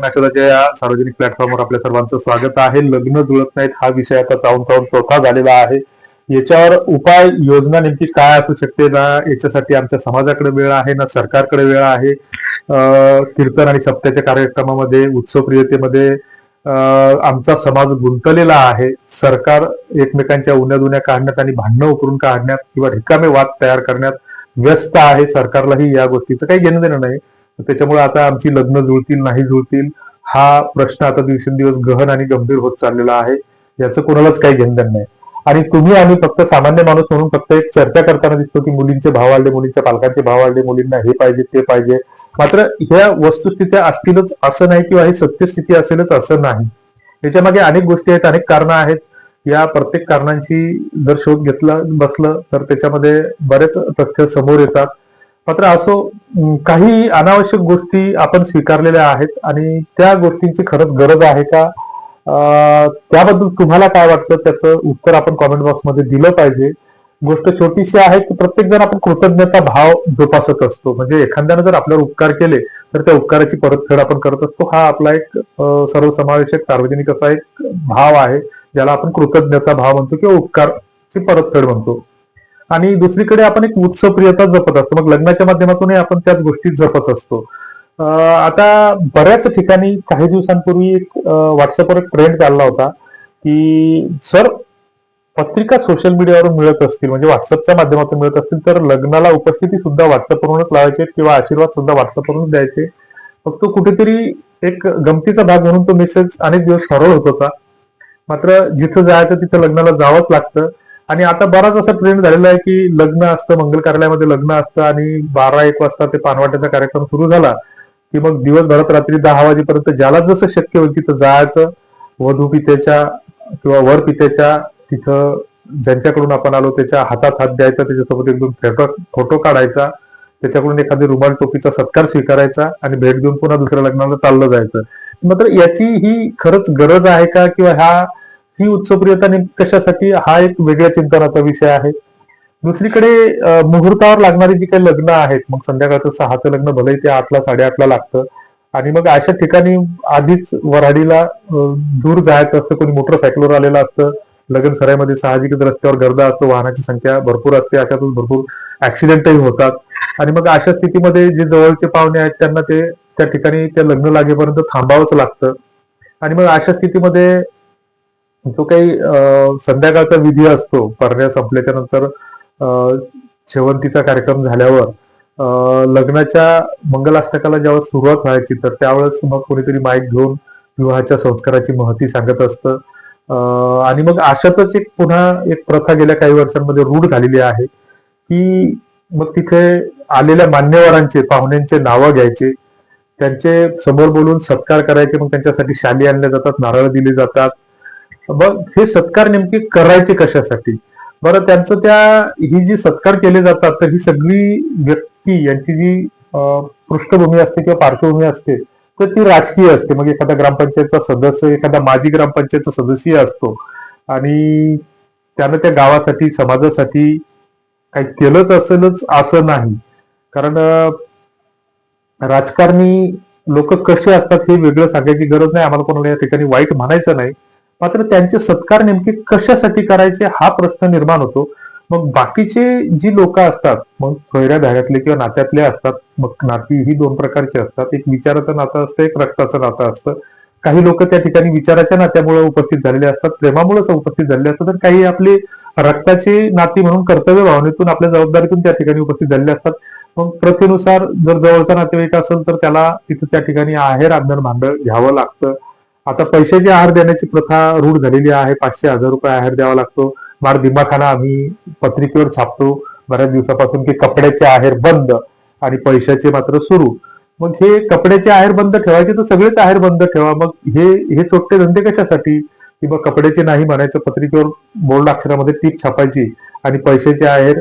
नाशोदाच्या या सार्वजनिक प्लॅटफॉर्मवर आपल्या सर्वांचं स्वागत आहे. लग्न जुळत नाहीत हा विषय आता चावून चावून चौथा झालेला आहे. याच्यावर उपाय योजना नेमकी काय असू शकते ना? याच्यासाठी आमच्या समाजाकडे वेळ आहे ना? सरकारकडे वेळ आहे? कीर्तन आणि सप्त्याच्या कार्यक्रमामध्ये उत्सवप्रियतेमध्ये आमचा समाज गुंतलेला आहे. सरकार एकमेकांच्या उन्या दुन्या काढण्यात आणि भांडणं उकरून काढण्यात किंवा रिकामे वाद तयार करण्यात व्यस्त आहे. सरकारलाही या गोष्टीचं काही घेणं देणं नाही. त्याच्यामुळे आता आमची लग्न जुळतील नाही जुळतील हा प्रश्न आता दिवसेंदिवस गहन आणि गंभीर होत चाललेला आहे. याचं कोणालाच काही घेणं नाही. आणि तुम्ही आम्ही फक्त सामान्य माणूस म्हणून फक्त एक चर्चा करताना दिसतो की मुलींचे भाव वाढले मुलींच्या पालकांचे भाव वाढले मुलींना हे पाहिजे ते पाहिजे. मात्र ह्या वस्तुस्थित्या असतीलच असं नाही किंवा ही सत्यस्थिती असेलच असं नाही. याच्या मागे अनेक गोष्टी आहेत अनेक कारणं आहेत. या प्रत्येक कारणांची जर शोध घेतला बसलं तर त्याच्यामध्ये बरेच तथ्य समोर येतात. मात्र असो काही अनावश्यक गोष्टी आपण स्वीकारलेल्या आहेत आणि त्या गोष्टींची खरंच गरज आहे का? त्याबद्दल तुम्हाला काय वाटतं? त्याचं उत्तर आपण कॉमेंट बॉक्समध्ये दिलं पाहिजे. गोष्ट छोटीशी आहे की प्रत्येक जण आपण कृतज्ञता भाव जोपासत असतो. म्हणजे एखाद्यानं जर आपल्यावर उपकार केले तर त्या उपकाराची परतफेड आपण करत असतो. हा आपला एक सर्वसमावेशक सार्वजनिक असा एक भाव आहे ज्याला आपण कृतज्ञता भाव म्हणतो किंवा उपकारची परतफेड म्हणतो. आणि दुसरीकडे आपण एक उत्सवप्रियता जपत असतो. मग लग्नाच्या माध्यमातूनही आपण त्याच गोष्टी जपत असतो. आता बऱ्याच ठिकाणी काही दिवसांपूर्वी एक व्हॉट्सअपवर एक ट्रेंड चालला होता की सर पत्रिका सोशल मीडियावरून मिळत असतील म्हणजे व्हॉट्सअपच्या माध्यमातून मिळत असतील तर लग्नाला उपस्थिती सुद्धा व्हॉट्सअपवरूनच लावायचे किंवा आशीर्वाद सुद्धा व्हॉट्सअपवरूनच द्यायचे. फक्त कुठेतरी एक गमतीचा भाग म्हणून तो मेसेज अनेक दिवस सरळ होत होता. मात्र जिथं जायचं तिथं लग्नाला जावंच लागतं. आणि आता बराच असा ट्रेंड झालेला आहे की लग्न असतं मंगल कार्यालयामध्ये लग्न असतं आणि बारा एक वाजता ते पानवाट्याचा कार्यक्रम सुरू झाला की मग दिवसभरात रात्री दहा वाजेपर्यंत ज्याला जसं शक्य होईल तिथं जायचं वधू पित्याच्या किंवा वर पित्याच्या तिथं ज्यांच्याकडून आपण आलो त्याच्या हातात हात द्यायचा त्याच्यासोबत एक दोन फोटो फोटो काढायचा त्याच्याकडून एखादी रुमाल टोपीचा सत्कार स्वीकारायचा आणि भेट देऊन पुन्हा दुसऱ्या लग्नाला चाललं जायचं. मात्र याची ही खरंच गरज आहे का? किंवा ह्या ही उत्सवप्रियता नेमकी कशासाठी हा एक वेगळ्या चिंतनाचा विषय आहे. दुसरीकडे मुहूर्तावर लागणारी जी काही लग्न आहेत मग संध्याकाळचं सहाचं लग्न भले ते आठला साडेआठला लागतं. आणि मग अशा ठिकाणी आधीच वऱ्हाडीला दूर जायचं असतं कोणी मोटरसायकलवर आलेलं असतं. लगन सराईमध्ये साहजिकच रस्त्यावर गर्दा असतो वाहनाची संख्या भरपूर असते अशातून भरपूर ऍक्सिडेंटही होतात. आणि मग अशा स्थितीमध्ये जे जवळचे पाहुणे आहेत त्यांना ते त्या ठिकाणी त्या लग्न लागेपर्यंत थांबावंच लागतं. आणि मग अशा स्थितीमध्ये जो काही संध्याकाळचा विधी असतो. परण्या संपल्याच्या नंतर शेवंतीचा कार्यक्रम झाल्यावर लग्नाच्या मंगलाष्टकाला ज्यावेळेस सुरुवात व्हायची तर त्यावेळेस मग कोणीतरी माईक घेऊन विवाहाच्या संस्काराची महती सांगत असतं. आणि मग अशातच एक पुन्हा एक प्रथा गेल्या काही वर्षांमध्ये रूढ झालेली आहे की मग तिथे आलेल्या मान्यवरांचे पाहुण्यांचे नावं घ्यायचे. त्यांचे समोर बोलून सत्कार करायचे मग त्यांच्यासाठी शाली आणल्या जातात नारळ दिले जातात. मग हे सत्कार नेमके करायचे कशासाठी? बरं त्यांचं त्या ही जी सत्कार केले जातात तर ही सगळी व्यक्ती यांची जी पृष्ठभूमी असते किंवा पार्श्वभूमी असते तर ती राजकीय असते. मग एखादा ग्रामपंचायतचा सदस्य एखादा माजी ग्रामपंचायतचा सदस्य असतो. आणि त्यानं त्या गावासाठी समाजासाठी काही केलंच असेलच असं नाही. कारण राजकारणी लोक कसे असतात हे वेगळं सांगायची गरज नाही. आम्हाला कोणाला या ठिकाणी वाईट म्हणायचं नाही. मात्र त्यांचे सत्कार नेमके कशासाठी करायचे हा प्रश्न निर्माण होतो. मग बाकीचे जी लोक असतात मग खैऱ्या धाड्यातले किंवा नात्यातले असतात मग नाती ही दोन प्रकारची असतात. एक विचाराचं नातं असतं एक रक्ताचं नातं असतं. काही लोक त्या ठिकाणी विचाराच्या नात्यामुळे उपस्थित झालेले असतात. प्रेमामुळेच उपस्थित झालेले असतात. तर काही आपले रक्ताची नाती म्हणून कर्तव्य भावनेतून आपल्या जबाबदारीतून त्या ठिकाणी उपस्थित झालेले असतात. मग प्रथेनुसार जर जवळचा नातेवाईक असेल तर त्याला तिथं त्या ठिकाणी आहेर आंधण भांडण घ्यावं लागतं. आता पैशाची आहार देण्याची प्रथा रूढ झालेली आहे. पाचशे हजार रुपये आहार द्यावा लागतो. मार दिमाखाना आम्ही पत्रिकेवर छापतो. बऱ्याच दिवसापासून की कपड्याचे आहेर बंद आणि पैशाचे मात्र सुरू. मग हे कपड्याचे आहेर बंद ठेवायचे तर सगळेच आहेर बंद ठेवा. मग हे हे चोट्टे धंदे कशासाठी? किंवा कपड्याचे नाही म्हणायचं पत्रिकेवर बोल्ड अक्षरामध्ये टीप छापायची आणि पैशाचे आहेर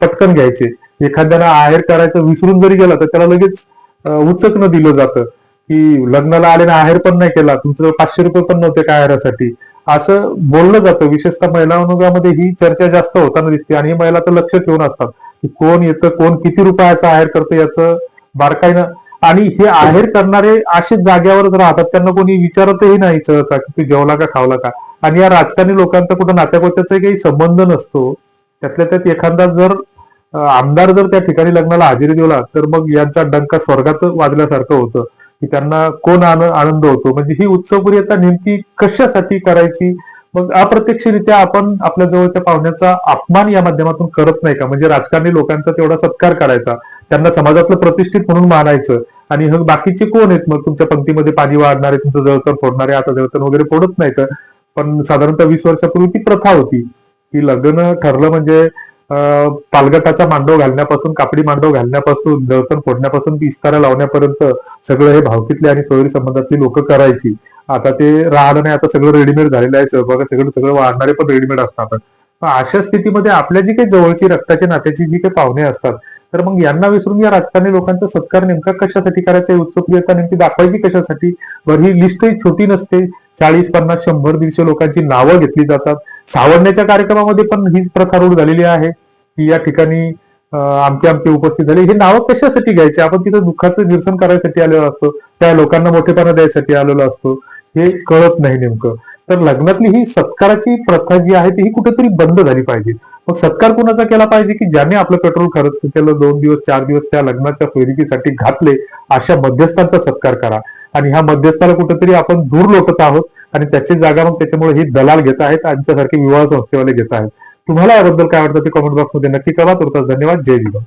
पटकन घ्यायचे. एखाद्याला आहेर करायचं विसरून जरी गेला तर त्याला लगेच उचकणं दिलं जातं. की लग्नाला आलेला आहेर पण नाही केला तुमचं पाचशे रुपये पण नव्हते काय आहेरासाठी? असं बोललं जातं. विशेषतः महिला अनुगामध्ये ही चर्चा जास्त होताना दिसते आणि ही महिला तर लक्ष ठेवून असतात. की कोण येतं कोण किती रुपयाचा आहेर करतं याचं बारकाईनं. आणि हे आहेर करणारे असेच जाग्यावरच राहतात. त्यांना कोणी विचारतही नाही सहसा की तू जेवला का खावला का? आणि या राजकारणी लोकांचा कुठं नात्याकोत्याचा काही संबंध नसतो. त्यातल्या त्यात एखादा जर आमदार जर त्या ठिकाणी लग्नाला हजेरी दिला तर मग यांचा डंका स्वर्गात वाजल्यासारखं होतं. की त्यांना कोण आनंद होतो. म्हणजे ही उत्सवप्रियता नेमकी कशासाठी करायची? मग अप्रत्यक्षरित्या आपण आपल्या जवळच्या पाहुण्याचा अपमान या माध्यमातून करत नाही का? म्हणजे राजकारणी लोकांचा तेवढा सत्कार करायचा. त्यांना समाजातलं प्रतिष्ठित म्हणून मानायचं. आणि मग बाकीचे कोण आहेत? मग तुमच्या पंक्तीमध्ये पाणी वाढणारे तुमचं जळतण फोडणारे आता जळतण वगैरे फोडत नाही तर पण साधारणतः वीस वर्षापूर्वी ती प्रथा होती. की लग्न ठरलं म्हणजे पालगटाचा मांडव घालण्यापासून कापडी मांडव घालण्यापासून दळपण फोडण्यापासून ती इस्तारा लावण्यापर्यंत सगळं हे भावकीतले आणि सोयरी संबंधातली लोक करायची. आता ते राहणं नाही आता सगळं रेडीमेड झालेलं आहे सहभाग सगळं सगळं वाढणारे पण रेडीमेड असतात अशा स्थितीमध्ये आपल्या जी काही जवळची रक्ताच्या नात्याची जी काही पाहुणे असतात तर मग यांना विसरून या राजकारणी लोकांचा सत्कार नेमका कशासाठी करायचा? उत्सुकता नेमकी दाखवायची कशासाठी? बरं ही लिस्टही छोटी नसते. चाळीस पन्नास शंभर दीडशे लोकांची नावं घेतली जातात. सावरण्याच्या कार्यक्रमामध्ये पण हीच प्रथा रूढ झालेली आहे की या ठिकाणी आमचे आमचे उपस्थित झाले. हे नावं कशासाठी घ्यायचे? आपण तिथं दुःखाचं निरसन करायसाठी आलेलो असतो त्या लोकांना मोठेपणा द्यायसाठी आलेलो असतो हे कळत नाही नेमकं. तर लग्नातली ही सत्काराची प्रथा जी आहे ती ही कुठेतरी बंद झाली पाहिजे. मग सत्कार कुणाचा केला पाहिजे की ज्याने आपलं पेट्रोल खर्च केलं दोन दिवस चार दिवस त्या लग्नाच्या सोयरिकीसाठी घातले अशा मध्यस्थांचा सत्कार करा. आणि ह्या मध्यस्थाला कुठेतरी आपण दूर लोटत आहोत आणि त्याची जागा मग त्याच्यामुळे ही दलाल घेत आहेत आमच्यासारखे विवाह संस्थेवाले घेत आहेत. तुम्हाला याबद्दल काय वाटतं ते कमेंट बॉक्समध्ये नक्की कळवा. तुर्तास धन्यवाद. जय जिजाऊ.